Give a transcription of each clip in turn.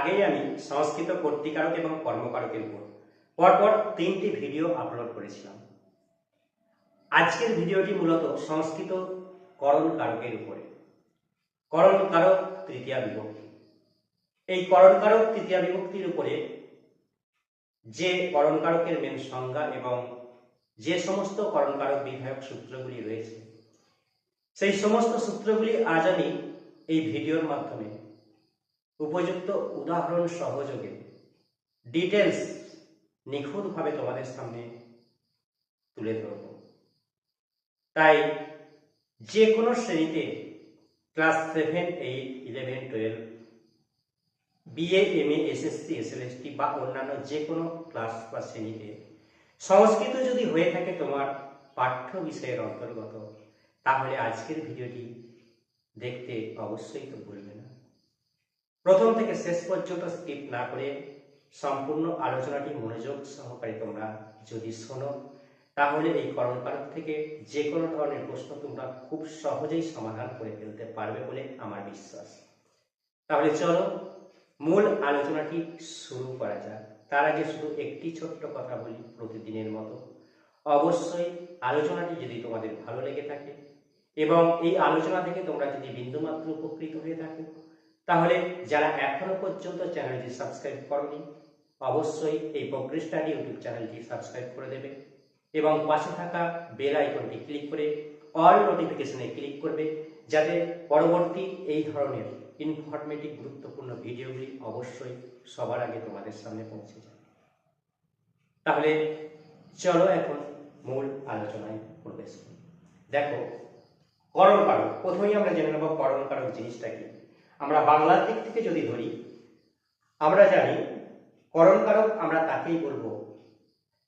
আগেই আমি সংস্কৃত কর্তিকারক এবং কর্মকারকের উপর পরপর তিনটি ভিডিও আপলোড করেছিলাম। আজকের ভিডিওটি মূলত সংস্কৃত করণ কারকের উপরে। করণ কারক তৃতীয়া বিভক্তি। এই করণ কারক তৃতীয়া বিভক্তির উপরে যে করণ কারকের মেন সংজ্ঞা এবং যে সমস্ত করণ কারক বিধায়ক সূত্রগুলি রয়েছে, সেই সমস্ত সূত্রগুলি আজ আমি এই ভিডিওর মাধ্যমে উপযুক্ত উদাহরণ সহযোগে ডিটেলস নিখুঁতভাবে তোমাদের সামনে তুলে ধরব। তাই যে কোনো শ্রেণীতে class seven eight eleven twelve BA M A SSC SLST বা অন্যান্য যে কোনো ক্লাস বা শ্রেণীতে সংস্কৃত যদি হয়ে থাকে তোমার পাঠ্য বিষয়ের অন্তর্গত, তাহলে আজকের ভিডিওটি দেখতে অবশ্যই তো ভুলবে না। প্রথম থেকে শেষ পর্যন্ত স্কিপ না করে সম্পূর্ণ আলোচনাটি মনোযোগ সহকারে তোমরা যদি শোনো, তাহলে এই কর্মকারক থেকে যে কোনো ধরনের প্রশ্ন তোমরা খুব সহজেই সমাধান করে ফেলতে পারবে বলে আমার বিশ্বাস। তাহলে চলো, মূল আলোচনাটি শুরু করা যাক। তার আগে শুধু একটি ছোট্ট কথা বলি প্রতিদিনের মতো। অবশ্যই আলোচনাটি যদি তোমাদের ভালো লেগে থাকে এবং এই আলোচনা থেকে তোমরা যদি বিন্দুমাত্র উপকৃত হয়ে থাকো তাহলে যারা এখনও পর্যন্ত চ্যানেলটি সাবস্ক্রাইব করনি, অবশ্যই এই স্টাডি ইউটিউব চ্যানেলটি সাবস্ক্রাইব করে দেবে এবং পাশে থাকা বেল আইকনটি ক্লিক করে অল নোটিফিকেশনে ক্লিক করবে যাতে পরবর্তী এই ধরনের ইনফরমেটিভ গুরুত্বপূর্ণ ভিডিওগুলি অবশ্যই সবার আগে তোমাদের সামনে পৌঁছে যায়। তাহলে চলো এখন মূল আলোচনায় প্রবেশ করি। দেখো, করণ কারক। প্রথমেই আমরা জেনে নেব করণ কারক জিনিসটা কি। আমরা বাংলার দিক থেকে যদি ধরি, আমরা জানি করণ কারক আমরা তাকেই বলব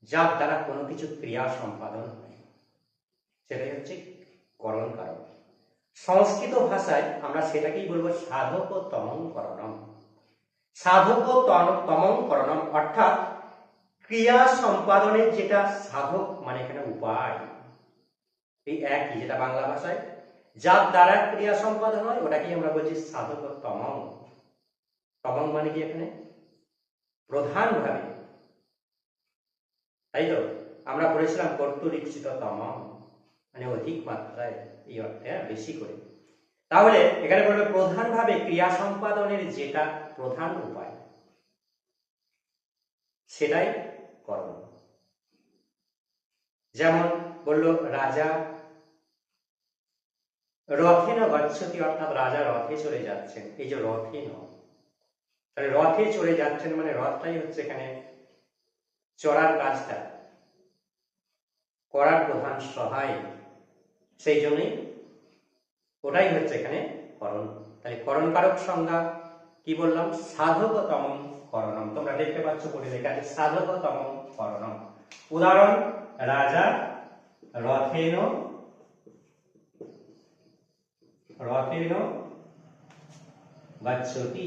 যার দ্বারা কোনো কিছু ক্রিয়া সম্পাদন হয়। সেটাই হচ্ছে করণ কারক সংস্কৃত ভাষায় আমরা সেটাকেই বলব সাধক ও তমং করণম। সাধক ও তম- করণম অর্থাৎ ক্রিয়া সম্পাদনের যেটা সাধক মানে এখানে উপায়। এই একই, যেটা বাংলা ভাষায় যার দ্বারা ক্রিয়া সম্পাদন হয়, ওটাকেই আমরা বলছি সাধক তমং। তমং মানে কি এখানে? প্রধানভাবে। তাই তো? আমরা পড়েছিলাম কর্তরিক্ষিত তমং মানে অধিক মাত্রায় এই অর্থে বেশি করে। তাহলে এখানে বলবে প্রধানভাবে ক্রিয়া সম্পাদনের যেটা প্রধান উপায়, সেটাই কর্ম। যেমন বলল রাজা রথে না গচ্ছতি অর্থাৎ রাজা রথে চলে যাচ্ছেন। এই যে রথে ন। তাহলে রথে চলে যাচ্ছেন মানে রথটাই হচ্ছে এখানে চড়ার কাজটা করার প্রধান সহায়। সেই জন্যই ওটাই হচ্ছে এখানে করণ। তাহলে করণ কারক সংজ্ঞা কি বললাম? সাধকতম করণম। তোমরা দেখতে পাচ্ছ পড়ে লেখা আছে, সাধকতম করণম। উদাহরণ, রাজা রথেন রথেন গচ্ছতি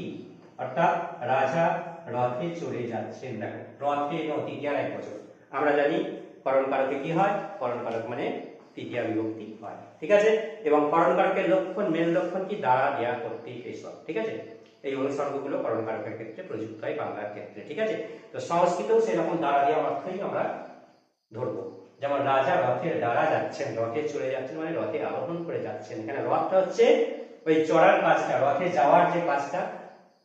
অর্থাৎ রাজা রথে চড়ে যাচ্ছেন। দেখো রথে তৃতীয়ার এক বছর। আমরা জানি করণ কারকে কি হয়? করণ কারক মানে তৃতীয়া বিভক্তি হয়। ঠিক আছে? এবং করণ কারকের লক্ষণ, মেন লক্ষণ কি? দ্বারা দেয়া করতে এইসব ঠিক আছে? এই অনুসর্গগুলো করণ কারকের ক্ষেত্রে প্রযুক্ত হয় বাংলার ক্ষেত্রে। ঠিক আছে? তো সংস্কৃতেও সেরকম দ্বারা দেওয়া অর্থই আমরা ধরবো। যেমন রাজা রথের দ্বারা যাচ্ছেন, রথে চলে যাচ্ছেন মানে রথে আরোহণ করে যাচ্ছেন। এখানে রথটা হচ্ছে ওই চড়ার কাজটা, রথে যাওয়ার যে কাজটা,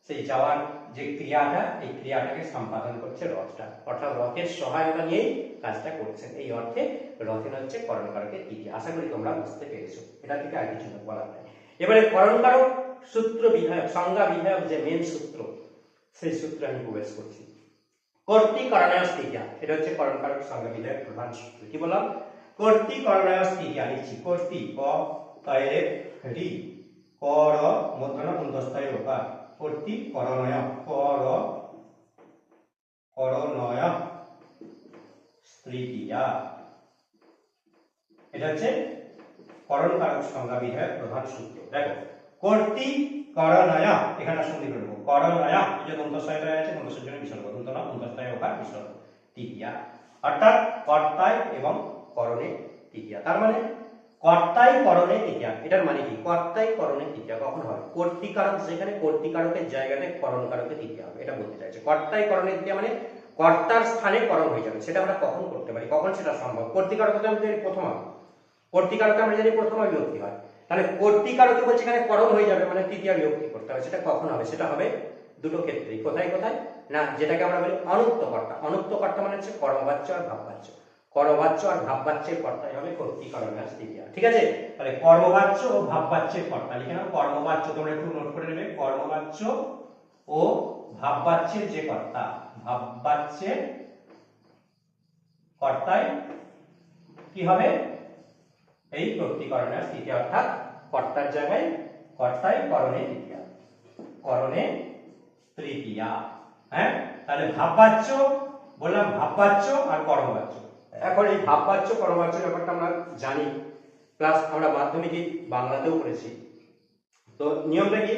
সেই যাওয়ার যে ক্রিয়াটা, এই ক্রিয়াটাকে সম্পাদন করছে রথটা। অর্থাৎ রথের সহায়তা নিয়েই কাজটা করছেন। এই অর্থে রথের হচ্ছে করণকারকের তৃতীয় আশা করি তোমরা বুঝতে পেরেছ। এটা থেকে আর কিছু বলার নাই। এবারে করণকারক সূত্র বিধায়ক, সংজ্ঞা বিধায়ক যে মেন সূত্র, সেই সূত্রে আমি প্রবেশ করছি। কর্তৃ করণায় স্থিতিয়া এটা হচ্ছে করণকারক সংজ্ঞা বিধায়ক প্রধান সূত্র। কি বললাম? কর্তৃ করণায় স্থিতিয়া লিখছি। কর্তৃ, ক তয়ে রি কর মধ্যন অন্তস্থয় ওকার কর্তৃ, করণয়, কর, করণয় তৃতীয়া এটা হচ্ছে করণ কারক সংজ্ঞা বিধায়ক প্রধান সূত্র। দেখো, কর্তৃ করণয় এখানে সন্ধি করে দেবো করণয় এই যে দন্তস্বয়টা আছে দন্তস্বয়ের জন্য বিসর্গ দন্ত না দন্তস্বয় ওকার বিসর্গ তৃতীয়া। অর্থাৎ কর্তায় এবং করণে তৃতীয়া। তার মানে কর্তাই, করণে তৃতীয়া। এটার মানে কি? কর্তাই, করণে তৃতীয়া। কখন হয়? কর্তিকারক, যেখানে কর্তিকারকের জায়গাতে করণ কারকে তৃতীয়া হবে। এটা বলতে চাইছে। কর্তাই, করণে তৃতীয়া মানে কর্তার স্থানে করণ হয়ে যাবে। সেটা আমরা কখন করতে পারি? কখন সেটা সম্ভব? কর্তিকারক আমরা যদি প্রথম কর্তিকারকে আমরা যদি প্রথম বিভক্তি হয়। তাহলে কর্তিকারকে বলছে, এখানে করণ হয়ে যাবে। মানে তৃতীয় বিভক্তি করতে হবে? সেটা কখন হবে? সেটা হবে দুটো ক্ষেত্রেই। কোথায় কোথায়? না, যেটাকে আমরা বলি অনুক্ত কর্তা অনুক্ত কর্তা মানে হচ্ছে কর্মবাচ্য আর ভাববাচ্য। কর্মবাচ্য আর ভাববাচ্যের কর্তাই হবে কর্তিকরণের তৃতীয়া। ঠিক আছে? তাহলে কর্মবাচ্য ও ভাববাচ্যের কর্তা। লিখে নাও, কর্মবাচ্য। তোমরা একটু নোট করে নেবে। কর্মবাচ্য ও ভাববাচ্যের যে কর্তা, ভাববাচ্যের কর্তায় কি হবে? এই প্রত্যীকরণের তৃতীয় অর্থাৎ কর্তার জায়গায় কর্তায় করণে তৃতীয়া করণে তৃতীয়া। হ্যাঁ? তাহলে ভাববাচ্য, বললাম ভাববাচ্য আর কর্মবাচ্য। এখন এই ভাববাচ্য, কর্মবাচ্য ব্যাপারটা আমরা জানি। প্লাস আমরা মাধ্যমিকে বাংলাতেও পড়েছি। তো নিয়মটা কি?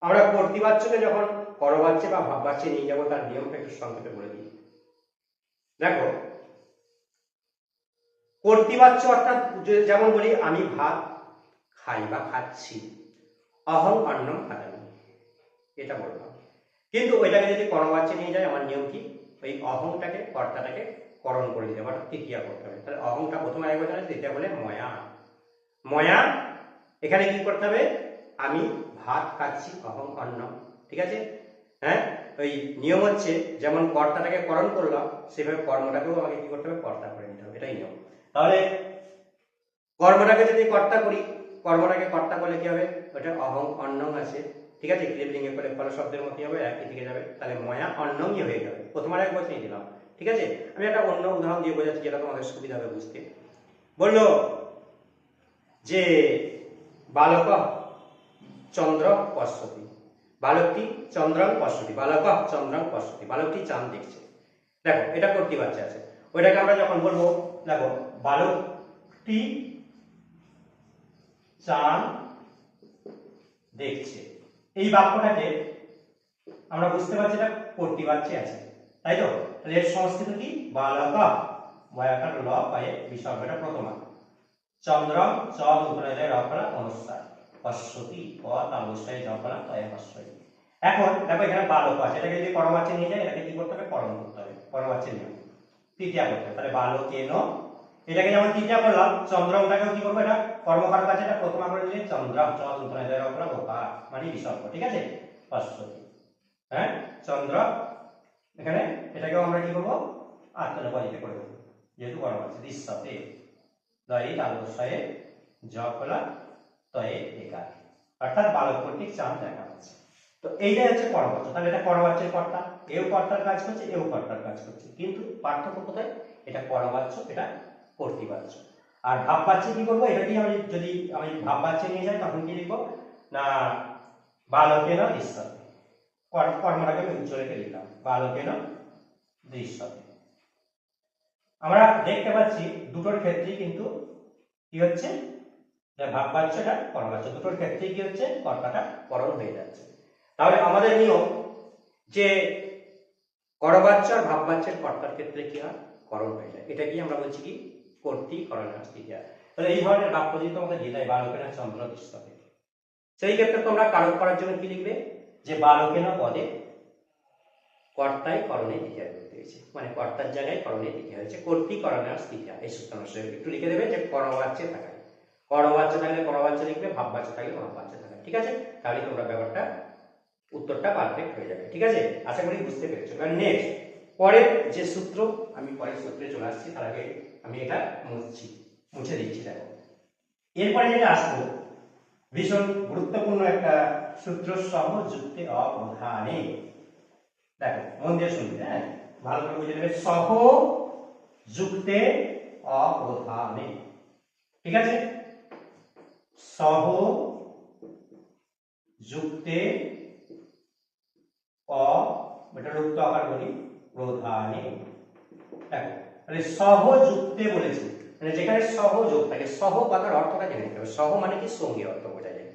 আমরা কর্তৃবাচ্যকে যখন করবাচ্যে বা ভাববাচ্যে নিয়ে যাব, তার নিয়মটা একটু সংক্ষেপে বলে দিই। দেখো কর্তৃবাচ্য অর্থাৎ যেমন বলি, আমি ভাত খাই বা খাচ্ছি। অহং অন্নম খাদামি। এটা বললাম কিন্তু ওইটাকে যদি করবাচ্যে নিয়ে যায়, আমার নিয়ম কি? ওই অহংটাকে, কর্তাটাকে করণ করে দিতে হবে, অর্থাৎ তৃতীয়া করতে হবে। তাহলে অহংটা প্রথমে আগে বলতে হবে তৃতীয়া বলে ময়া। ময়া, এখানে কি করতে হবে? আমি ভাত খাচ্ছি, অহং অন্ন ঠিক আছে? হ্যাঁ? ওই নিয়ম হচ্ছে, যেমন কর্তাটাকে করণ করলাম, সেভাবে কর্মটাকেও আমাকে কি করতে হবে? কর্তা করে নিতে হবে। এটাই নিয়ম। তাহলে কর্মটাকে যদি কর্তা করি, কর্মটাকে কর্তা করলে কি হবে? ওটা অহং অন্নং আছে। ঠিক আছে? ক্লিপলিঙ্গে করে ফল শব্দের মতো হবে? একই দিকে যাবে। তাহলে ময়া অন্নংই হয়ে যাবে প্রথমবার এক বছরই দিলাম ঠিক আছে? আমি একটা অন্য উদাহরণ দিয়ে বোঝাচ্ছি যেটা তোমাদের সুবিধা হবে বুঝতে। বলল যে বালক চন্দ্র পশ্যতি বালকটি চন্দ্রং পশ্যতি বালক চন্দ্রং পশ্যতি বালকটি চাঁদ দেখছে। দেখো, এটা করতে বাচ্চা আছে। ওইটাকে আমরা যখন বলব, দেখো বালকটি চাঁদ দেখছে। এই বাক্যটাকে আমরা বুঝতে পারছি এটা করতে বাচ্চা আছে, তাই তো? তাহলে এর সংস্কৃত কি? বালক বয়াকার ল, পায়ে বিসর্গটা প্রথমা চন্দ্র, চ উপরে যায় রকলা অনুসার পশ্বতি প তালুসাই জকলা তয় পশ্বই এখন, দেখো, এখানে বালক আছে। এটাকে যদি পরমাচ্ছে নিয়ে যায়, এটাকে কি করতে হবে? করণ করতে হবে। পরমাচ্ছে নিয়ম তৃতীয়া করতে তাহলে বালকেন এটাকে যেমন তৃতীয়া করলাম চন্দ্রটাকেও কি করব এটা? কর্মকারক আছে এটা? প্রথমা করে নিলে চন্দ্র চ উপরে যায় রকলা গোপা মানে বিসর্গ ঠিক আছে? পশ্বতি হ্যাঁ? চন্দ্র, এখানে এটাকেও আমরা কি করব? আত্মনবাদিতে করে দেবো। যেহেতু কর্ম আছে দৃশ্যতে দয়ে তালবসায়ে জকলা তয়ে একার অর্থাৎ বালক কর্তৃক চাঁদ দেখা যাচ্ছে তো এইটাই হচ্ছে পরবাচ্য তাহলে এটা পরবাচ্যের কর্তা, এও কর্তার কাজ করছে, এও কর্তার কাজ করছে। কিন্তু পার্থক্য কোথায়? এটা পরবাচ্য এটা কর্তৃবাচ্য আর ভাব ভাববাচ্যে কি করব? এটা কি আমি যদি আমি ভাব ভাববাচ্যে নিয়ে যাই, তখন কি লিখব? না বালকেন দৃশ্যতে। কর- কর্মটাকে আমি উচ্চ রেখে লিখলাম। বালকেন দৃশ্যতে। আমরা দেখতে পাচ্ছি দুটোর ক্ষেত্রেই কিন্তু কি হচ্ছে? ভাববাচ্যটা করবাচ্য দুটোর ক্ষেত্রেই কি হচ্ছে? কর্তাটা করণ হয়ে যাচ্ছে। তাহলে আমাদের নিয়ম যে করবাচ্য আর ভাববাচ্যের কর্তার ক্ষেত্রে কি হয়? করণ হয়ে যায়। এটা কি আমরা বলছি কি? কর্তৃ করণের স্থিতিয়া তাহলে এই ধরনের বাক্য যদি তোমাকে দিয়ে দেয় বালকেনা চন্দ্র দৃশ্যতে সেই ক্ষেত্রে তোমরা কারক করার জন্য কি লিখবে? যে বালকেনা পদে কর্তাই করণে দ্বিতীয় করতে হয়েছে মানে কর্তার জায়গায় করণে দ্বিতীয় হয়েছে। কর্তৃ করণের স্থিতিয়া এই সূত্রাংশ একটু লিখে দেবে যে করবাচ্যে থাকায়। করবাচ্য থাকলে করবাচ্য লিখবে ভাববাচ্য থাকলে ভাববাচ্য থাকবে ঠিক আছে? তাহলে তোমরা ব্যাপারটা উত্তরটা পারফেক্ট হয়ে যাবে। ঠিক আছে? আশা করি বুঝতে পেরেছ। এবার নেক্সট পরের যে সূত্র, আমি পরের সূত্রে চলে আসছি, তার আগে আমি এটা মুছছি, মুছে দিচ্ছি, দেখো। এরপরে যেটা আসব ভীষণ গুরুত্বপূর্ণ একটা সূত্র সহ যুক্তি অবধানে। দেখো, মন দিয়ে শুনবে হ্যাঁ? ভালো করে বুঝে নেবে। সহ যুক্তে অবধানে। ঠিক আছে? সহ যুক্তে অ এটা লুপ্ত আকার বলি, প্রধানে। তাহলে সহযুক্তে বলেছে। মানে যেখানে সহযোগ থাকে সহ কথার অর্থটা জেনে নিতে হবে। সহ মানে কি? সঙ্গে অর্থ বোঝা যায়।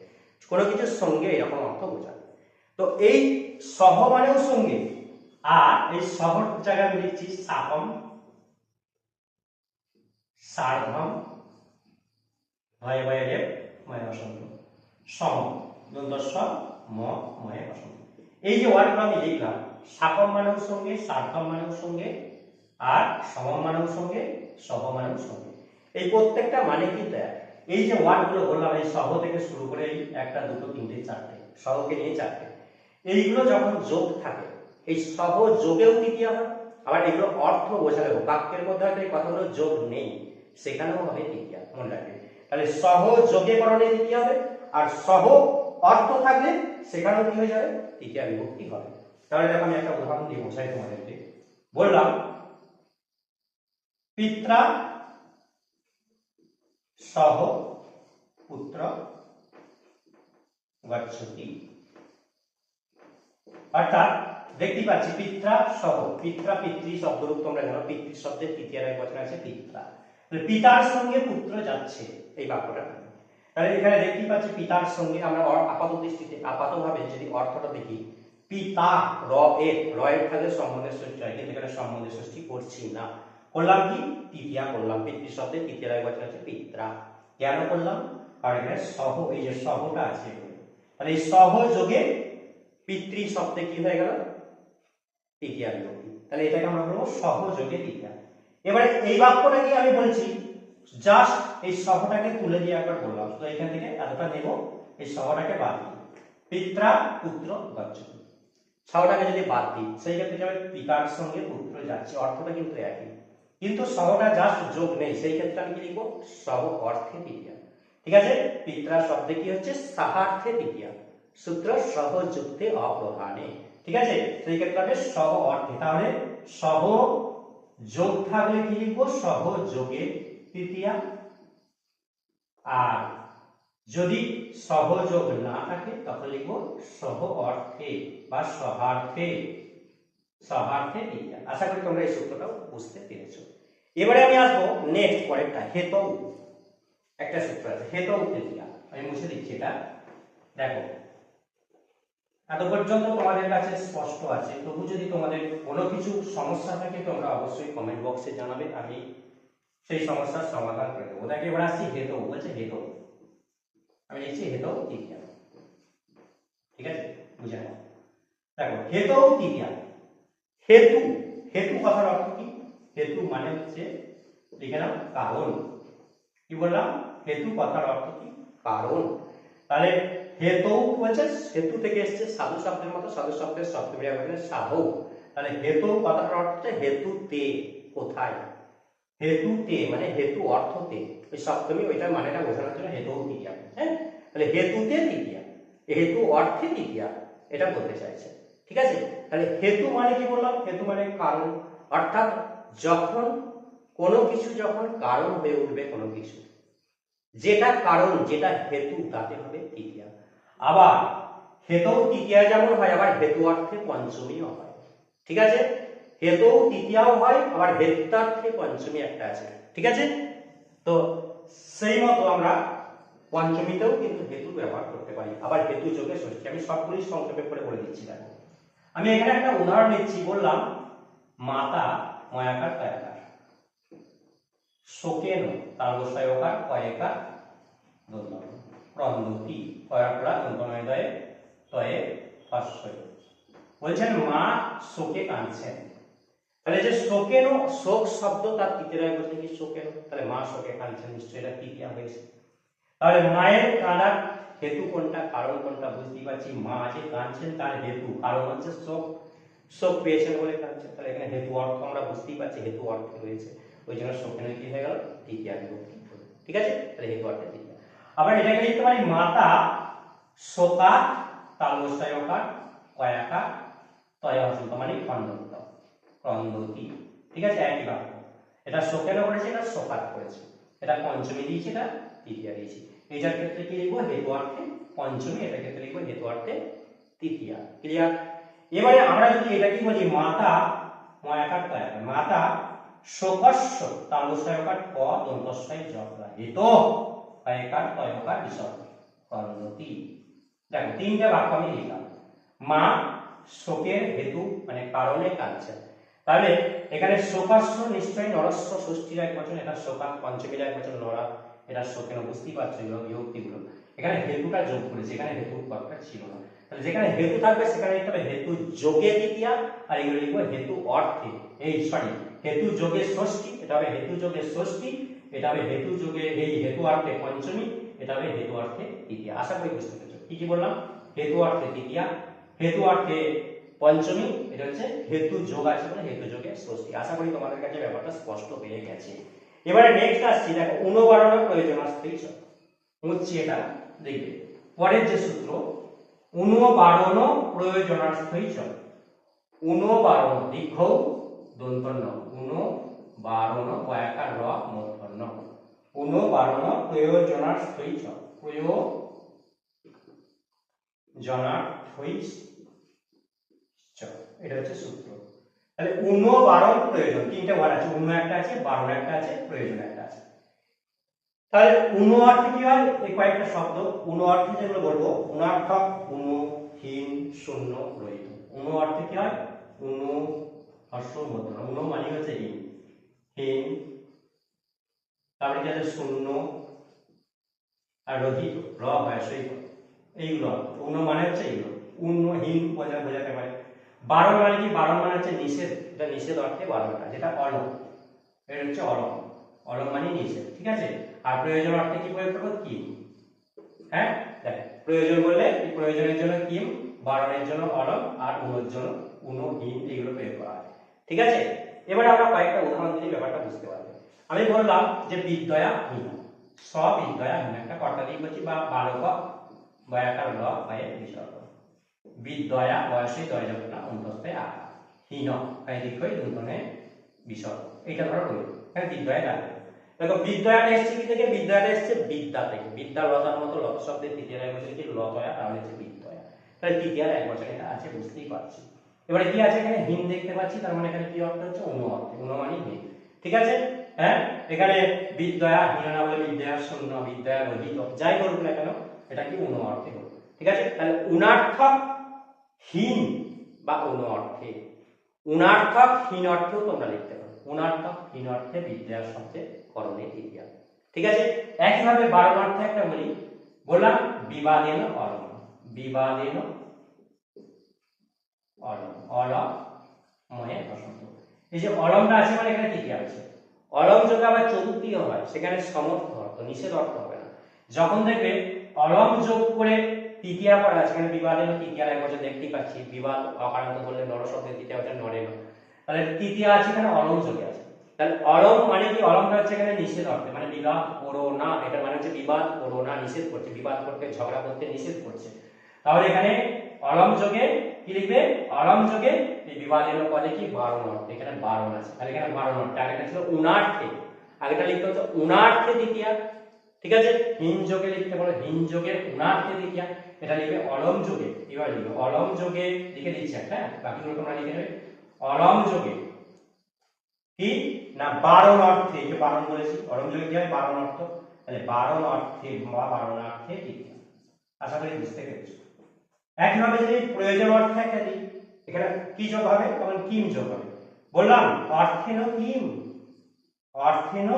কোনো কিছুর সঙ্গে এরকম অর্থ বোঝায়। তো এই সহ মানেও সঙ্গে। আর এই শহর জায়গায় আমি লিখছি সাহম সার্ধম, ভয়ে ভয়ে রেপ ময়ে বসন্ত সম দন্তস্ব ম, ময়ে বসন্ত এই যে ওয়ার্ডগুলো আমি লিখলাম সাকম মানব সঙ্গে সার্থম মানব সঙ্গে, আর সম মানব সঙ্গে, সহ মানব সঙ্গে। এই প্রত্যেকটা মানে কিন্তু এক। এই যে ওয়ার্ডগুলো বললাম, এই সহ থেকে শুরু করে এই একটা, দুটো, তিনটে, চারটে, সহকে নিয়ে চারটে। এইগুলো যখন যোগ থাকে, এই সহ যোগেও তৃতীয় হয়? আবার এগুলো অর্থ বোঝাবে বাক্যের মধ্যে হয়তো এই কথাগুলো যোগ নেই, সেখানেও হবে তৃতীয় মনে রাখবে। তাহলে সহ যোগে করণে তৃতীয় হবে? আর সহ অর্থ থাকলে সেখানেও কি হয়ে যাবে? তৃতীয় বিভক্তি হবে তাহলে দেখো আমি একটা উদাহরণ দিয়ে বোঝাই তোমাদেরকে। বললাম, পিত্রা সহ পুত্র গচ্ছতি। অর্থাৎ দেখতে পাচ্ছি, পিত্রা সহ, পিত্রা পিতৃ শব্দরূপ তোমরা জানো, পিতৃ শব্দের তৃতীয় এক বচন আছে, পিত্রা। পিতার সঙ্গে পুত্র যাচ্ছে এই বাক্যটা তাহলে এখানে দেখতে পাচ্ছি পিতার সঙ্গে আমরা আপাত দৃষ্টিতে আপাতভাবে যদি অর্থটা দেখি, পিতা র এর র এর খাতে সম্বন্ধের সৃষ্টি হয়, কিন্তু এখানে সম্বন্ধের সৃষ্টি করছি না। করলাম কি? তৃতীয়া করলাম। পিতৃ শব্দের তৃতীয় বচন আছে পিত্রা কেন করলাম? কারণ এখানে সহ, এই যে সহটা আছে তাহলে এই সহযোগে পিতৃ শব্দে কি হয়ে গেল? তৃতীয়া বিভক্তি। তাহলে এটাকে আমরা বলব সহযোগে তৃতীয়া। এবারে এই বাক্যটাকে আমি বলছি জাস্ট এই সহটাকে তুলে দিয়ে একবার বললাম, তো এখান থেকে এতটা নেব, এই সহটাকে বাদ দিই। পিত্রা পুত্র গচ্ছতি। সহটাকে যদি বাদ দিই, সেই ক্ষেত্রে হবে পিতার সঙ্গে পুত্র যাচ্ছে, অর্থটা কিন্তু একই। কিন্তু সহটা জাস্ট যোগ নেই, সেই ক্ষেত্রে আমি কি লিখব? সহ অর্থে তৃতীয়া। ঠিক আছে? পিত্রা শব্দে কি হচ্ছে? সাহার্থে তৃতীয়া। সূত্র সহযুক্তে অপ্রধানে। ঠিক আছে? সেই ক্ষেত্রে হবে সহ অর্থে। তাহলে সহ যোগ থাকলে কি লিখব? সহ যোগে তৃতীয়া। আর যদি সহযোগ না থাকে, তখন লিখব সহ অর্থে বা সহার্থে। সহার্থে তৃতীয়া। আশা করি তোমরা এই সূত্রটাও বুঝতে পেরেছ। এবারে আমি আসব নেক্সট পরেরটা, হেতৌ। একটা সূত্র আছে, হেতৌ তৃতীয়া। আমি মুছে দিচ্ছি এটা। দেখো, এত পর্যন্ত তোমাদের কাছে স্পষ্ট আছে, তবু যদি তোমাদের কোনো কিছু সমস্যা থাকে, তোমরা অবশ্যই কমেন্ট বক্সে জানাবে। আমি সেই সমস্যার সমাধান করে দেবো। দেখো এবার আসছি হেতু বলছে হেতু। আমি লিখছি হেতু তৃতীয়া। ঠিক আছে? বুঝে নাও। দেখো, হেতু তৃতীয়া। হেতু হেতু কথার অর্থ কি? হেতু মানে হচ্ছে, লিখে নাও, কারণ। কি বললাম? হেতু কথার অর্থ কি? কারণ। তাহলে হেতু বলছে হেতু থেকে এসেছে সাধু শব্দের মতো, সাধু শব্দের বলছে সাধু। তাহলে হেতু কথাটার অর্থ হচ্ছে হেতুতে, কোথায়? হেতুতে মানে হেতু অর্থতে ওই সপ্তমী ওইটার মানেটা বোঝানোর জন্য হেতু তৃতীয়া হ্যাঁ? তাহলে হেতুতে তৃতীয়া হেতু অর্থে তৃতীয়া এটা বলতে চাইছে, ঠিক আছে? তাহলে হেতু মানে কি বললাম? হেতু মানে কারণ, অর্থাৎ যখন কোনো কিছু যখন কারণ হয়ে উঠবে কোনো কিছু, যেটা কারণ, যেটা হেতু, তাতে হবে তৃতীয়া আবার হেতু তৃতীয়া যেমন হয়, আবার হেতু অর্থে পঞ্চমীও হয়, ঠিক আছে? হেতু তৃতীয়াও হয়, আবার হেতুতার্থে পঞ্চমী একটা আছে। ঠিক আছে? তো সেই মতো আমরা পঞ্চমীতেও কিন্তু হেতু ব্যবহার করতে পারি। আবার হেতু যোগে ষষ্ঠী। আমি সবগুলি সংক্ষেপে করে বলে দিচ্ছি, দেখো। আমি এখানে একটা উদাহরণ দিচ্ছি, বললাম, মাতা ময়াকার কয়াকার। শোকেন তালবসায়কার কয়েকার দোলন প্রন্দতি কয়াকড়া দন্তনয়দয়ে তয়ে হস্যই বলছেন, মা শোকে কাঁদছেন। তাহলে যে শোকেন শোক শব্দ তার তৃতীয় বলছে কি শোকেন, তাহলে মা শোকে কাঁদছে, নিশ্চয়ই এটা তৃতীয় হয়েছে। তাহলে মায়ের কাঁদার হেতু কোনটা, কারণ কোনটা বুঝতেই পারছি, মা যে কাঁদছেন তার হেতু, কারণ হচ্ছে শোক শোক পেয়েছেন বলে কাঁদছেন তাহলে এখানে হেতু অর্থ আমরা বুঝতেই পারছি, হেতু অর্থ রয়েছে। ওই জন্য শোকেনের কি হয়ে গেল? তৃতীয় বিভক্তি। ঠিক আছে? তাহলে হেতু অর্থে তৃতীয় আবার এটাকে লিখতে পারি? মাতা, শোকা তালবসায়কার কয়াকা, তয়া মানে খণ্ডন্ত ক্রন্দতি ঠিক আছে, একই বাক্য। এটা শোকেনও করেছে এটা শোকাত করেছে এটা পঞ্চমী দিয়েছি, এটা তৃতীয়া দিয়েছি। এটার ক্ষেত্রে কি লিখব? হেতু অর্থে পঞ্চমী, এটার ক্ষেত্রে লিখব হেতু অর্থে তৃতীয়া। ক্লিয়ার এবারে আমরা যদি এটা কি বলি, মাতা ময়াকার তয়াকার মাতা, শোকস্য তালবসায়কার ক, দন্তস্বয় জগরা হেত কয়কার তয়কার বিসর্গ করণতি দেখো, তিনটে বাক্য আমি লিখলাম। মা, শোকের হেতু মানে কারণে কাঁদছে তাহলে এখানে শোকাস্য নিশ্চয়ই নরস্ব ষষ্ঠীর এক বচন, এটা শোকা পঞ্চমীর এক বচন নরা এটা কেন বুঝতেই পারছ এগুলো বিভক্তিগুলো এখানে হেতুটা যোগ করেছে, এখানে হেতু কথাটা ছিল না। তাহলে যেখানে হেতু থাকবে, সেখানে লিখতে হবে হেতু যোগে দ্বিতীয়া, আর এগুলো লিখব হেতু অর্থে এই সরি হেতু যোগে ষষ্ঠী, এটা হবে হেতু যোগে ষষ্ঠী, এটা হবে হেতু যোগে, এই হেতু অর্থে পঞ্চমী, এটা হবে হেতু অর্থে তৃতীয়া আশা করি বুঝতে পেরেছ। কি কি বললাম? হেতু অর্থে তৃতীয়া হেতু অর্থে পঞ্চমী, এটা হচ্ছে হেতু যোগ আছে বলে হেতু যোগে ষষ্ঠী আশা করি তোমাদের কাছে ব্যাপারটা স্পষ্ট হয়ে গেছে। এবারে নেক্সট আসছি, দেখো, অনুবারণের প্রয়োজন আসতেই হচ্ছে এটা, দেখবে। পরের যে সূত্র অনুবারণ প্রয়োজনার্থই চল অনুবারণ, দীর্ঘ, দন্তন্য। অনুবারণ বয়াকার র মূর্ধন্য অনুবারণ প্রয়োজনার্থই চল প্রয়োজনার্থই চল, এটা হচ্ছে সূত্র। তাহলে প্রয়োজন, তিনটে আছে একটা আছে একটা আছে, প্রয়োজন একটা আছে। তাহলে কি হয়? এই কয়েকটা শব্দ যেগুলো বলব হীন শূন্য, রহিত। কি হয়? হর্ষ মানে হচ্ছে হীন। হীন, তারপরে কি আছে? শূন্য, আর রহিত, র হয় সহিত এইগুলো। উন মানে হচ্ছে এইগুলো। উন্ন হীন, বোঝা, বোঝাতে পারে। বারণ মানে কি? বারণ মানে হচ্ছে নিষেধ। এটা নিষেধ অর্থে বারণটা যেটা অলম এটা হচ্ছে অলম অলম মানে নিষেধ, ঠিক আছে? আর প্রয়োজন অর্থে কি প্রয়োগ করব? কি হ্যাঁ? দেখ, প্রয়োজন বললে প্রয়োজনের জন্য কিম বারণের জন্য অলম আর উনোর জন্য উনো হিম এগুলো প্রয়োগ করা হয়। ঠিক আছে? এবারে আমরা কয়েকটা উদাহরণ দিলে ব্যাপারটা বুঝতে পারবে। আমি বললাম যে বিদ্যয়া হীন। সব বিদ্যয়া হীন। একটা কর্তা দিয়ে বলছি বা বালক, বয়াকার ল পায়ে বিসর্গ বিদ্যয়া বয়সে দয় যাবে না অন্তস্থে আকা হীন কায় দীর্ঘই দুজনে বিসর্গ এটা ধরো রইল হ্যাঁ বিদ্যয়া লাগবে দেখো, বিদ্যাটা এসছে কি থেকে? বিদ্যাটা এসছে বিদ্যা থেকে। বিদ্যা লতার মতো লত শব্দের তৃতীয় এক বছর কি লতয়া? তাহলে হচ্ছে বিদ্যয়া। তাহলে তৃতীয় এক বছর এটা আছে, বুঝতেই পারছি। এবারে কি আছে এখানে? হিন দেখতে পাচ্ছি, তার মানে এখানে কি অর্থ হচ্ছে? অনু অর্থ। অনু মানে হিন। ঠিক আছে? হ্যাঁ? এখানে বিদ্যয়া হীন বলে বিদ্যা শূন্য বিদ্যা রহিত। যাই বলুক না কেন, এটা কি অনু অর্থে ঠিক আছে? তাহলে উনার্থক হীন বা অনু অর্থে। উনার্থক হীন অর্থেও তোমরা লিখতে পারো। উনার্থক হীন অর্থে বিদ্যার শব্দে করণে তৃতীয়া ঠিক আছে? একইভাবে বারণার্থে একটা বলি। বললাম বিবাদেন অলম বিবাদেন অলম ময়ে বসন্ত। এই যে অলমটা আছে মানে এখানে তৃতীয়া আছে অলম যদি আবার চতুর্থীয় হয়। সেখানে সমর্থ অর্থ, নিষেধ অর্থ হবে না। যখন দেখবে অলম যোগ করে তৃতীয়া করা আছে। এখানে বিবাদেন তৃতীয়া এক বছর দেখতেই পাচ্ছি। বিবাদ অকারান্ত বললে নর শব্দের তৃতীয়া হচ্ছে নরেন তাহলে তৃতীয়া আছে এখানে অলম যোগে আছে। তাহলে অলম মানে কি? অলমটা হচ্ছে এখানে নিষেধ অর্থে। মানে বিবাদ করো না। এটা মানে হচ্ছে বিবাদ করো না, নিষেধ করছে। বিবাদ করতে, ঝগড়া করতে নিষেধ করছে। তাহলে এখানে অলম যোগে কি লিখবে? অলম যোগে এই বিবাদের পদে কি? বারণ অর্থে। এখানে বারণ আছে। তাহলে এখানে বারণ অর্থে। আগেটা ছিল উনার্থে। আগেটা লিখতে হচ্ছে উনার্থে দ্বিতীয়া। ঠিক আছে? হিন যোগে লিখতে বলো। হিন যোগের উনার্থে দ্বিতীয়া। এটা লিখবে অলম যোগে, এবার লিখবে অলম যোগে লিখে দিচ্ছি একটা, বাকিগুলো তোমরা লিখে নেবে। অলম যোগে, কি? না, বারণ অর্থে যে বারণ বলেছি, অলম যোগে কি হয়? বারণ অর্থ। তাহলে বারণ অর্থে বা বারণার্থে দ্বিতীয় আশা করি বুঝতে পেরেছ। একইভাবে যদি প্রয়োজন অর্থে একটা দিই, এখানে কি যোগ হবে? তখন কিম যোগ হবে। বললাম অর্থেন কিম। অর্থেন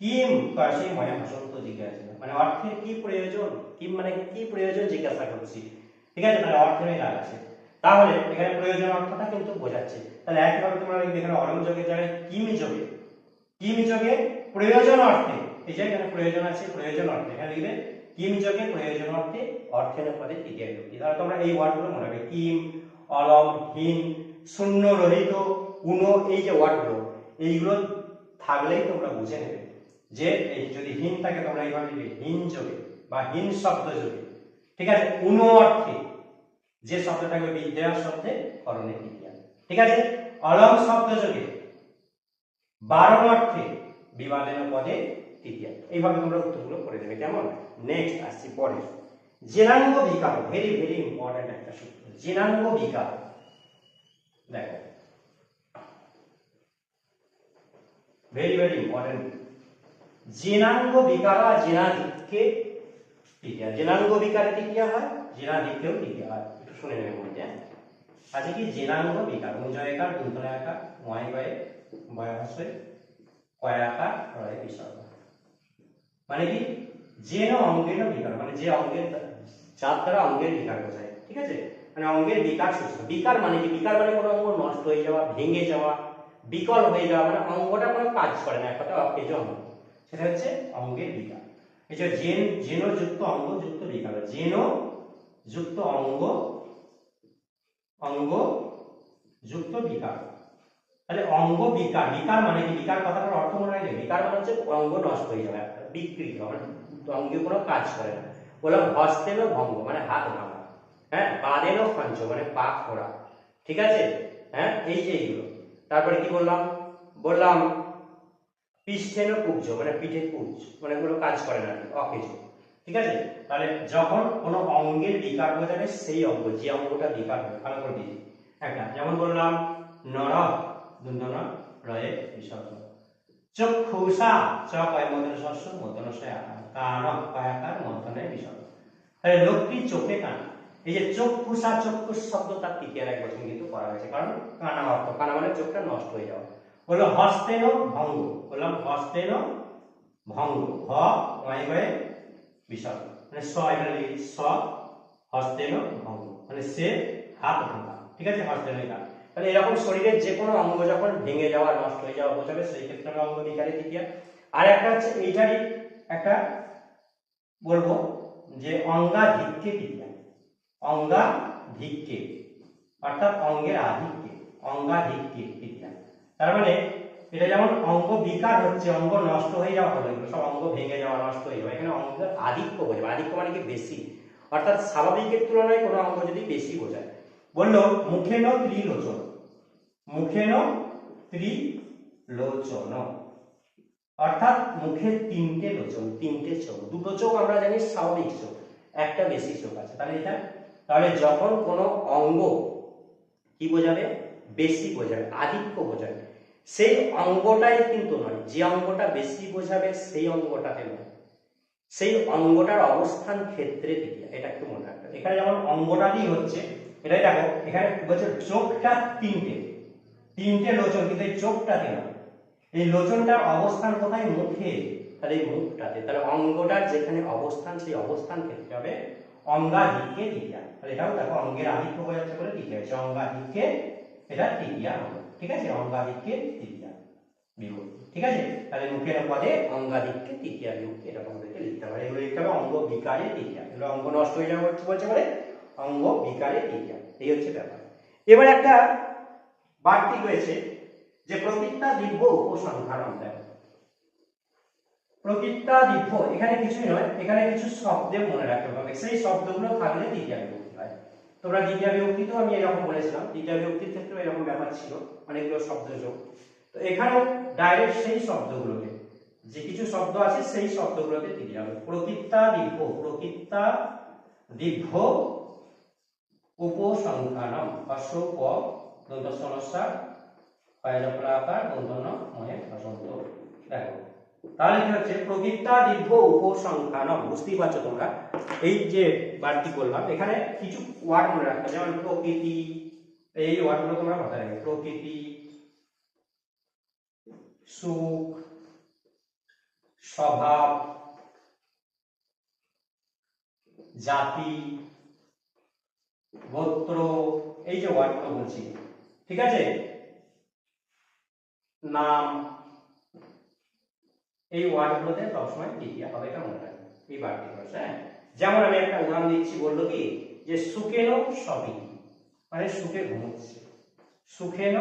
কিম। সেই মনে বসন্ত জিজ্ঞাসা মানে অর্থের কি প্রয়োজন? কিম মানে কি প্রয়োজন জিজ্ঞাসা করছি। ঠিক আছে? তাহলে অর্থেরই লাগাচ্ছে তাহলে এখানে প্রয়োজন অর্থটা কিন্তু বোঝাচ্ছে। তাহলে একইভাবে তোমরা লিখবে এখানে অলম যোগের জায়গায় কিম যোগে। কিম যোগে প্রয়োজন অর্থে। এই যে এখানে প্রয়োজন আছে, প্রয়োজন অর্থে। এখানে লিখবে কিম যোগে প্রয়োজন অর্থে অর্থের পদে তৃতীয় বিভক্তি তাহলে তোমরা এই ওয়ার্ডগুলো মনে রাখবে। কিম, অলম, হীন, শূন্য, রহিত, উনো, এই যে ওয়ার্ডগুলো, এইগুলো থাকলেই তোমরা বুঝে নেবে। যে এই যদি হীন থাকে তোমরা এইভাবে লিখবে, হীন যোগে বা হীন শব্দ যোগে। ঠিক আছে? উনো অর্থে। যে শব্দ থাকবে বিদ্যা শব্দে করণে তৃতীয়া ঠিক আছে? অলম শব্দ যোগে। বারণ অর্থে বিবাদের পদে তৃতীয়া। এইভাবে তোমরা উত্তরগুলো করে দেবে কেমন? নেক্সট আসছি পরে জেনাঙ্গ বিকার ভেরি ভেরি ইম্পর্টেন্ট একটা সূত্র। জেনাঙ্গ বিকার দেখো। ভেরি ভেরি ইম্পর্টেন্ট জেনাঙ্গ বিকার জেনাদিককে তৃতীয়া জেনাঙ্গ বিকারে তৃতীয়া হয়? জেনাদিককেও তৃতীয়া হয়। একটু শুনে নেবে বলতে আছে কি? জেনাঙ্গ বিকার। মুজয়কার দুন্তনায়াকার ময় গয়ে বয়াসে কয়াকার রয়ে বিসর্গ। মানে কি? যেন অঙ্গের বিকার। মানে যে অঙ্গের যার দ্বারা অঙ্গের বিকার বোঝায়। ঠিক আছে? মানে অঙ্গের বিকার সুস্থ। বিকার মানে কি? বিকার মানে কোনো অঙ্গ নষ্ট হয়ে যাওয়া, ভেঙে যাওয়া, বিকল হয়ে যাওয়া। মানে অঙ্গটা কোনো কাজ করে না। এক কথা অকেজ অঙ্গ। সেটা হচ্ছে অঙ্গের বিকার। যে জেন জেনো যুক্ত অঙ্গ যুক্ত বিকার। জেনো যুক্ত অঙ্গ অঙ্গ যুক্ত বিকার। তাহলে অঙ্গ বিকার বিকার মানে কি? বিকার কথাটার অর্থ মনে রাখবে? বিকার মানে হচ্ছে অঙ্গ নষ্ট হয়ে যাবে বিকৃত মানে অঙ্গে কোনো কাজ করে না। বললাম হস্তেন ভঙ্গ মানে হাত ভাঙা। হ্যাঁ পাদেন খঞ্চ মানে পা খোড়া। ঠিক আছে? হ্যাঁ এই যে এইগুলো। তারপরে কি বললাম? বললাম পৃষ্ঠেন কুব্জ মানে পিঠে কুব্জ মানে কোনো কাজ করে না অকেজ। ঠিক আছে? তাহলে যখন কোনো অঙ্গের বিকার বোঝাবে সেই অঙ্গ, যে অঙ্গটা বিকার হবে, ভালো করে দিয়েছি একটা, যেমন বললাম, নর দুন্দন রয়ে বিসর্গ চক্ষুষা চ কয় মদন শস্য মদন কান কয়াকার মদনে বিসর্গ তাহলে লোকটি চোখে কান। এই যে চক্ষুষা চক্ষুষ শব্দ তার টিকিয়ে এক বছর কিন্তু করা হয়েছে। কারণ কানা অর্থ, কানা মানে চোখটা নষ্ট হয়ে যাওয়া। বলল হস্তেন ভঙ্গ। বললাম হস্তেন ভঙ্গ। হ ওয়াই গয়ে বিসর্গ মানে স, এখানে লিখি, স হস্তেন ভঙ্গ। মানে সে হাত ভাঙা। ঠিক আছে হস্তেন এটা। তাহলে এরকম শরীরের যে কোনো অঙ্গ যখন ভেঙে যাওয়া, নষ্ট হয়ে যাওয়া, বোঝাবে, সেই ক্ষেত্রে আমরা অঙ্গ বিকারে তৃতীয়া আর একটা হচ্ছে এইটারই একটা বলব যে অঙ্গা ধিক্কে তৃতীয়া অঙ্গা ধিক্কে অর্থাৎ অঙ্গের আধিক্যে। অঙ্গা ধিক্কে তার মানে এটা যেমন অঙ্গ বিকার হচ্ছে, অঙ্গ নষ্ট হয়ে যাওয়া হলো এগুলো সব অঙ্গ ভেঙে যাওয়া, নষ্ট হয়ে যাওয়া। এখানে অঙ্গের আধিক্য বোঝাবে আধিক্য মানে কি বেশি? অর্থাৎ স্বাভাবিকের তুলনায় কোনো অঙ্গ যদি বেশি বোঝায়। বলল মুখে মুখেন ত্রিলোচন। মুখে মুখেন ত্রিলোচন। অর্থাৎ মুখে তিনটে লোচন, তিনটে চোখ। দুটো চোখ আমরা জানি স্বাভাবিক চোখ, একটা বেশি চোখ আছে। তাহলে এটা, তাহলে যখন কোনো অঙ্গ কি বোঝাবে? বেশি বোঝাবে, আধিক্য বোঝাবে। সেই অঙ্গটাই কিন্তু নয়। যে অঙ্গটা বেশি বোঝাবে, সেই অঙ্গটাতে নয়। সেই অঙ্গটার অবস্থান ক্ষেত্রে দিকে এটা একটু মনে রাখতে। এখানে যেমন অঙ্গটাই হচ্ছে, এটাই দেখো, এখানে বলছে, চোখটা তিনটে। তিনটে লোচন, কিন্তু এই চোখটাতে না? এই লোচনটার অবস্থান কোথায়? মুখে। তাহলে এই মুখটাতে। তাহলে অঙ্গটার যেখানে অবস্থান, সেই অবস্থান ক্ষেত্রে হবে অঙ্গাধিক্যে তৃতীয়া তাহলে এটাও দেখো, অঙ্গের আধিক্য বোঝাচ্ছে বলে তৃতীয়া হচ্ছে অঙ্গাধিক্যে এটা তৃতীয়া হবে। ঠিক আছে? অঙ্গাধিক্যে তৃতীয়া বিভক্তি ঠিক আছে? তাহলে মুখের পদে অঙ্গাধিক্যে তৃতীয়া বিভক্তি এরকম দেখে লিখতে পারে। এগুলো লিখতে হবে অঙ্গ বিকারে তৃতীয়া। এগুলো অঙ্গ নষ্ট হয়ে কি বলছে বলে অঙ্গ বিকারে তৃতীয়া। এই হচ্ছে ব্যাপার। এবার একটা বাড়তি রয়েছে যে প্রকৃতা দিব্য উপসংহারণ দেখো। প্রকৃতা দিব্য, এখানে কিছুই নয়, এখানে কিছু শব্দে মনে রাখতে হবে। সেই শব্দগুলো থাকলে দ্বিতীয় বিভক্তি তোমরা দ্বিতীয় বিভক্তিতেও আমি এরকম বলেছিলাম, দ্বিতীয় বিভক্তির ক্ষেত্রেও এরকম ব্যাপার ছিল, অনেকগুলো শব্দ যোগ। তো এখানেও ডাইরেক্ট সেই শব্দগুলোকে, যে কিছু শব্দ আছে সেই শব্দগুলোকে দিতে হবে। প্রকৃতা দিব্য প্রকৃতা দিব্য উপসংখ্যানম অশ্ব প দন্ত সমস্যা পায়জপলাকার দন্তন মহে বসন্ত দেখো তাহলে কি হচ্ছে? প্রকৃতা দিব্য উপসংখ্যানম বুঝতেই পারছ তোমরা। এই যে বাড়তি করলাম এখানে কিছু ওয়ার্ড মনে রাখতে যেমন প্রকৃতি, এই ওয়ার্ডগুলো তোমরা মাথায় রাখবে প্রকৃতি, সুখ, স্বভাব, জাতি, গোত্র, এই যে ওয়ার্ডগুলো বলছি। ঠিক আছে? নাম এই ওয়ার্ডগুলোতে সবসময় তৃতীয় হবে এটা মনে রাখবে। এই বাড়তি করে হ্যাঁ? যেমন আমি একটা উদাহরণ দিচ্ছি, বলল কি? যে সুখেনো সবই। মানে সুখে ঘুমোচ্ছে। সুখেন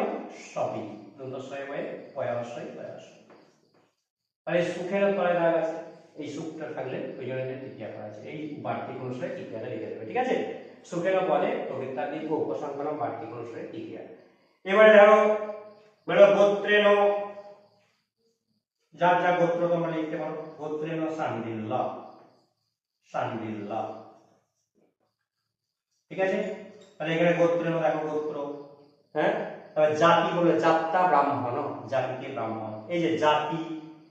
সবই। দন্তস্বয় বয়ে পয়াশয় পয়াশয় তাহলে সুখেনো তলায় দাগ আছে। এই সুখটা থাকলে ওই জন্য তৃতীয় করা আছে। এই বাড়তি অনুসারে তৃতীয়টা লিখে দেবে, ঠিক আছে? সুখেনো পদে প্রকৃতা দীর্ঘ উপসংখ্যান বাড়তি অনুসারে তৃতীয় এবারে ধরো বলো গোত্রেণ যার যা গোত্র তোমরা লিখতে পারো গোত্রেণ সান্দিল্লা। সান্দিল্লা। ঠিক আছে? তাহলে এখানে গোত্রেণ দেখো গোত্র। হ্যাঁ? তবে জাতি বলে যাত্রা ব্রাহ্মণ, জাতিকে ব্রাহ্মণ। এই যে জাতি,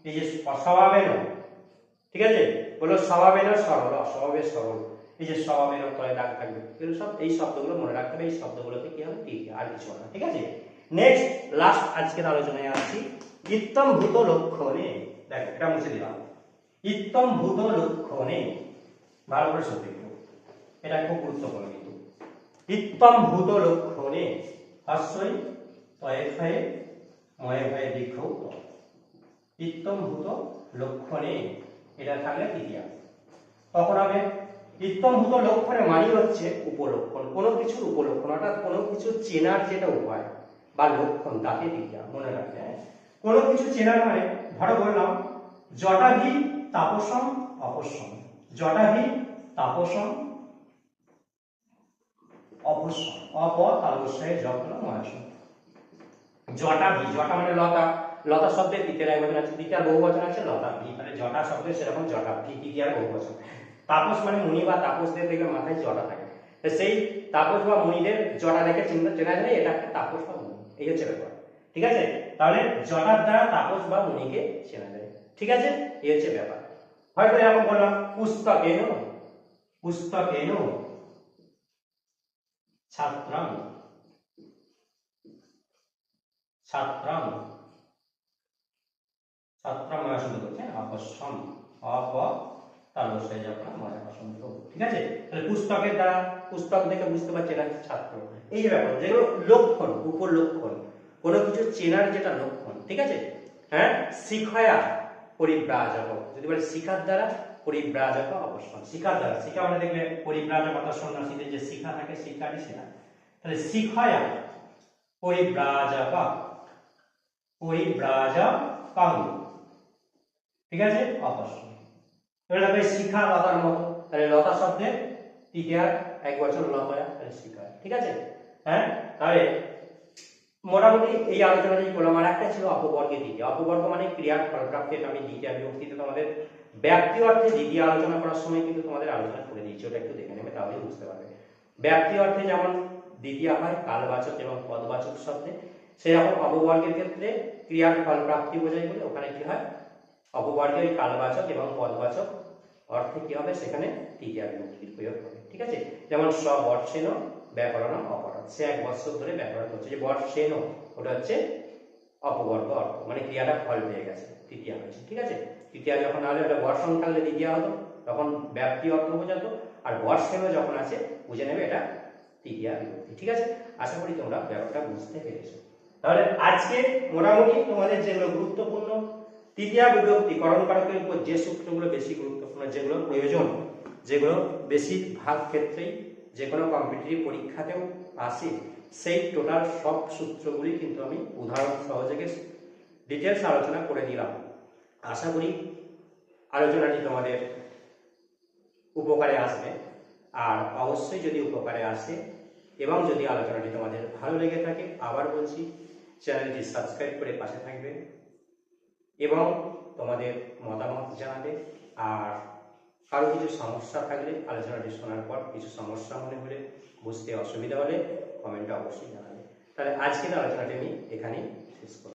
এই যে অস্বভাবেন ঠিক আছে? বলো স্বভাবেন সরল, অস্বভাবে সরল। এই যে স্বভাবেন তলে দাগ থাকবে। এগুলো সব এই শব্দগুলো মনে রাখতে হবে, এই শব্দগুলোতে কি হবে? তৃতীয় আর কিছু না। ঠিক আছে? নেক্সট লাস্ট আজকের আলোচনায় আসছি। ইত্তম ভূত লক্ষণে, দেখো, এটা মুছে দিলাম। ইত্তম ভূত লক্ষণে, ভালো করে শুনতে এটা খুব গুরুত্বপূর্ণ কিন্তু। ইত্তম ভূত লক্ষণে হস্যই তয়ে ভয়ে, ময়ে ভয়ে দীর্ঘ ইত্তম ভূত লক্ষণে, এটা থাকলে তৃতীয়া তখন হবে ইত্তমভূত লক্ষণে মানে হচ্ছে উপলক্ষণ। কোনো কিছুর উপলক্ষণ, অর্থাৎ কোনো কিছু চেনার যেটা উপায় বা লক্ষণ, তাকে তৃতীয়া মনে হ্যাঁ? কোনো কিছু চেনার মানে ধরো বললাম জটাভি তাপসম অপসম। জটাভি তাপসম অপ যত্ন জটা মানে লতা। লতা শব্দের বচন আছে মানে জটা সেরকম তাপস মানে মুনি বা তাপসদের মাথায় জটা থাকে। সেই তাপস বা মুনিদের জটা দেখে চিন্তা চেনা যায় এটা একটা তাপস বা মুনি। এই হচ্ছে ব্যাপার। ঠিক আছে? তাহলে জটার দ্বারা তাপস বা মুনিকে চেনা যায়। ঠিক আছে? এই হচ্ছে ব্যাপার। হয়তো এরকম বললাম পুস্তকেন? পুস্তকেন? ছাত্রাম। ছাত্রাম। ছাত্রাম মনে শুনতে করছেন অপসম অপ তার বসে যাবে মনে পছন্দ ঠিক আছে? তাহলে পুস্তকের দ্বারা, পুস্তক দেখে বুঝতে পারছে এটা ছাত্র। এই যে ব্যাপার, যেগুলো লক্ষণ উপর লক্ষণ কোনো কিছু চেনার যেটা লক্ষণ, ঠিক আছে? হ্যাঁ? শিখয়া পরিব্রাজক। যদি বলে শিখার দ্বারা, পরিব্রাজক অবশ্যই শিখার দ্বারা। শিখা মানে দেখবে পরিব্রাজক অর্থাৎ সন্ন্যাসীদের যে শিখা থাকে শিক্ষারই সেনা তাহলে শিখয়া পরিব্রাজক পরিব্রাজক। ঠিক আছে? অবশ্যই এবার শিখা লতার মতো। তাহলে লতা শব্দে তৃতীয়ার এক বছর লতা তাহলে শিখা ঠিক আছে? হ্যাঁ? তাহলে মোটামুটি এই আলোচনাটাই করলাম, আর একটা ছিল অপবর্গের দিকে। অপবর্গ মানে ক্রিয়ার ফলপ্রাপ্তি এটা আমি দ্বিতীয় বিভক্তিতে তোমাদের ব্যাপ্তি অর্থে দ্বিতীয় আলোচনা করার সময় কিন্তু তোমাদের আলোচনা করে দিয়েছি, ওটা একটু দেখে নেবে, তাহলেই বুঝতে পারবে। ব্যাপ্তি অর্থে যেমন দ্বিতীয় হয়, কালবাচক এবং পদবাচক শব্দে, সেরকম অপবর্গের ক্ষেত্রে ক্রিয়ার ফল প্রাপ্তি বোঝায় বলে ওখানে কি হয়? অপবর্গে ওই কালবাচক এবং পদবাচক অর্থে কি হবে? সেখানে তৃতীয় বিভক্তির প্রয়োগ হবে। ঠিক আছে? যেমন স বর্ষেন ব্যাকরণ অপরাধ সে এক বছর ধরে ব্যাকরণ করছে, যে বর্ষেন ওটা হচ্ছে অপবর্গ অর্থ মানে ক্রিয়াটা ফল পেয়ে গেছে, তৃতীয় হয়েছে, ঠিক আছে? তৃতীয় যখন হলে ওটা বর্ষণ কালে দ্বিতীয় হতো তখন ব্যাপ্তি অর্থ বোঝাতো, আর বর্ষেনও যখন আছে, বুঝে নেবে এটা তৃতীয় বিভক্তি, ঠিক আছে? আশা করি তোমরা ব্যাপারটা বুঝতে পেরেছ। তাহলে আজকে মোটামুটি তোমাদের যেগুলো গুরুত্বপূর্ণ, তৃতীয় বিভক্তি করণ কারকের উপর যে সূত্রগুলো বেশি গুরুত্বপূর্ণ, যেগুলো প্রয়োজন, যেগুলো বেশিরভাগ ক্ষেত্রেই যে কোনো কম্পিটিটিভ পরীক্ষাতেও আসে। সেই টোটাল সব সূত্রগুলি কিন্তু আমি উদাহরণ সহযোগে ডিটেলস আলোচনা করে দিলাম আশা করি আলোচনাটি তোমাদের উপকারে আসবে। আর অবশ্যই যদি উপকারে আসে এবং যদি আলোচনাটি তোমাদের ভালো লেগে থাকে, আবার বলছি, চ্যানেলটি সাবস্ক্রাইব করে পাশে থাকবে এবং তোমাদের মতামত জানাবে। আর কারও কিছু সমস্যা থাকলে আলোচনাটি শোনার পর কিছু সমস্যা মনে হলে বুঝতে অসুবিধা হলে কমেন্টে অবশ্যই জানাবে। তাহলে আজকের আলোচনাটি আমি এখানেই শেষ করব